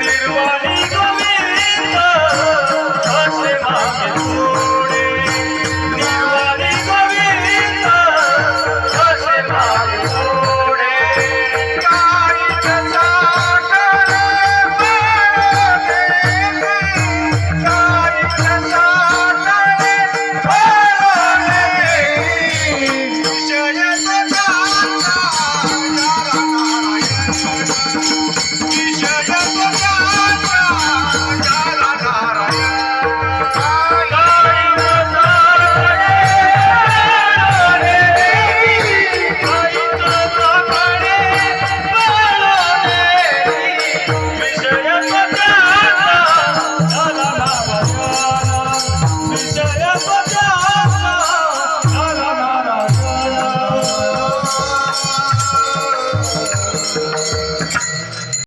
निर्वाणी Oh